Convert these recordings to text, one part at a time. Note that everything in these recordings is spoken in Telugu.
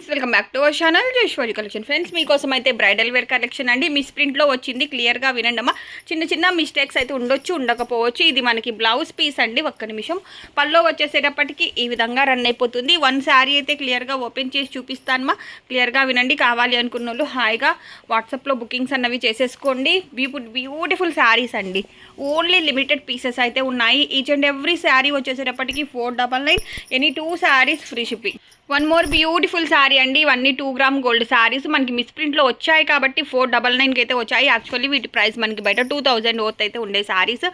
Friends welcome back to our channel జోష్వారి collection. Friends మీకోసం అయితే బ్రైడల్ వేర్ కలెక్షన్ అండి. మిస్ ప్రింట్లో వచ్చింది క్లియర్గా వినండమ్మా. చిన్న చిన్న మిస్టేక్స్ అయితే ఉండొచ్చు ఉండకపోవచ్చు. ఇది మనకి బ్లౌజ్ పీస్ అండి ఒక్క నిమిషం. పల్లో వచ్చేసేటప్పటికి ఈ విధంగా రన్ అయిపోతుంది. వన్ శారీ అయితే క్లియర్గా ఓపెన్ చేసి చూపిస్తానమ్మా. క్లియర్గా వినండి కావాలి అనుకున్న వాళ్ళు హాయిగా వాట్సాప్లో బుకింగ్స్ అన్నవి చేసేసుకోండి. బ్యూటి బ్యూటిఫుల్ శారీస్ అండి. ఓన్లీ లిమిటెడ్ పీసెస్ అయితే ఉన్నాయి. ఈచ్ అండ్ ఎవ్రీ శారీ వచ్చేసేటప్పటికి four double nine any two saris free shipping one more beautiful sari అండి ఇవన్నీ టూ గ్రామ్ గోల్డ్ శారీస్ మనకి మిస్ ప్రింట్లో వచ్చాయి కాబట్టి ఫోర్ డబల్ నైన్కి అయితే వచ్చాయి. యాక్చువల్లీ వీటి ప్రైస్ మనకి బయట టూ థౌజండ్ ఓత్ అయితే ఉండే శారీస్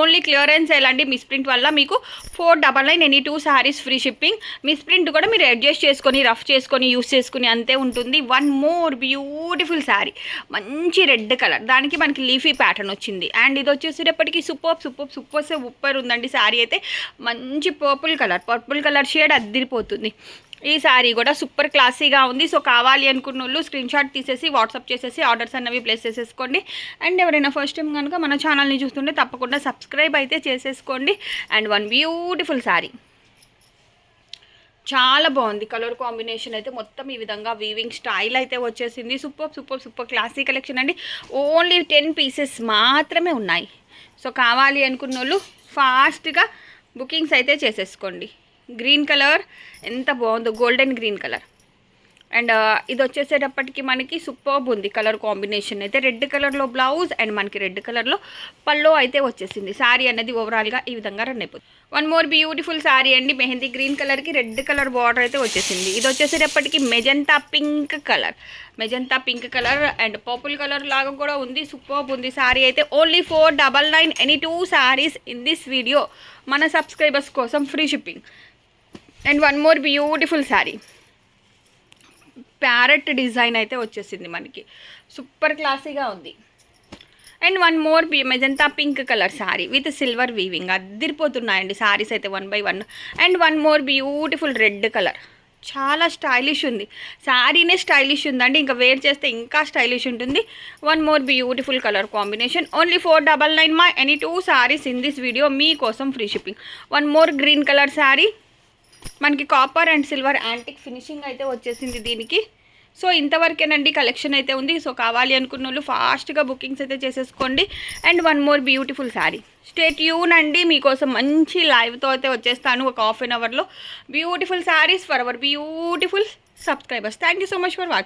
ఓన్లీ క్లియరెన్స్ ఎలాంటి మిస్ ప్రింట్ వల్ల మీకు four double nine any two saris free shipping miss print కూడా మీరు అడ్జస్ట్ చేసుకొని రఫ్ చేసుకొని యూస్ చేసుకుని అంతే ఉంటుంది. వన్ మోర్ బ్యూటిఫుల్ శారీ మంచి రెడ్ కలర్ దానికి మనకి లీఫీ ప్యాటర్న్ వచ్చింది. అండ్ ఇది వచ్చేసేటప్పటికి సూపర్ సూపర్ సూపర్ సూపర్ ఉందండి శారీ అయితే. మంచి purple colour purple colour shade అద్దిరిపోతుంది ఈ శారీ కూడా సూపర్ క్లాసీగా ఉంది. సో కావాలి అనుకున్న వాళ్ళు స్క్రీన్ షాట్ తీసేసి వాట్సాప్ చేసేసి ఆర్డర్స్ అన్నవి ప్లేస్ చేసేసుకోండి. అండ్ ఎవరైనా ఫస్ట్ టైం కనుక మన ఛానల్ని చూస్తుంటే తప్పకుండా సబ్స్క్రైబ్ అయితే చేసేసుకోండి. అండ్ వన్ బ్యూటిఫుల్ శారీ చాలా బాగుంది. కలర్ కాంబినేషన్ అయితే మొత్తం ఈ విధంగా వీవింగ్ స్టైల్ అయితే వచ్చేసింది. Super super super classy collection అండి. ఓన్లీ టెన్ పీసెస్ మాత్రమే ఉన్నాయి. సో కావాలి అనుకున్న వాళ్ళు ఫాస్ట్గా బుకింగ్స్ అయితే చేసేసుకోండి. గ్రీన్ కలర్ ఎంత బాగుందో గోల్డెన్ గ్రీన్ కలర్. అండ్ ఇది వచ్చేసేటప్పటికి మనకి సూపర్బ్ ఉంది కలర్ కాంబినేషన్ అయితే. రెడ్ కలర్లో బ్లౌజ్ అండ్ మనకి రెడ్ కలర్లో పల్లో అయితే వచ్చేసింది. శారీ అనేది ఓవరాల్గా ఈ విధంగా రన్ అయిపోతుంది. వన్ మోర్ బ్యూటిఫుల్ శారీ అండి. మెహందీ గ్రీన్ కలర్కి రెడ్ కలర్ బార్డర్ అయితే వచ్చేసింది. ఇది వచ్చేసేటప్పటికి magenta pink colour. Magenta pink colour and purple colour లాగా కూడా ఉంది. సూపర్బ్ ఉంది శారీ అయితే. Only four double nine any two saris in this video మన సబ్స్క్రైబర్స్ కోసం free shipping and one more beautiful sari. Parrot design అయితే వచ్చేసింది మనకి. సూపర్ క్లాసీగా ఉంది. And one more magenta pink colour sari with silver weaving. అదిరిపోతున్నాయండి saris అయితే one by one. And one more beautiful red colour. చాలా స్టైలిష్ ఉంది. శారీనే స్టైలిష్ ఉందండి. ఇంకా వేర్ చేస్తే ఇంకా స్టైలిష్ ఉంటుంది. One more beautiful colour combination. Only four double nine మా any two saris in this video మీకోసం free shipping. One more green colour sari. మనకి copper and silver antique finishing అయితే వచ్చేసింది దీనికి. సో ఇంతవరకేనండి కలెక్షన్ అయితే ఉంది. సో కావాలి అనుకున్న వాళ్ళు ఫాస్ట్గా బుకింగ్స్ అయితే చేసేసుకోండి. And one more beautiful sari stay యూన్ అండి. మీకోసం మంచి లైవ్తో అయితే వచ్చేస్తాను ఒక హాఫ్ అన్ అవర్లో beautiful saris for our beautiful subscribers thank you so much for watching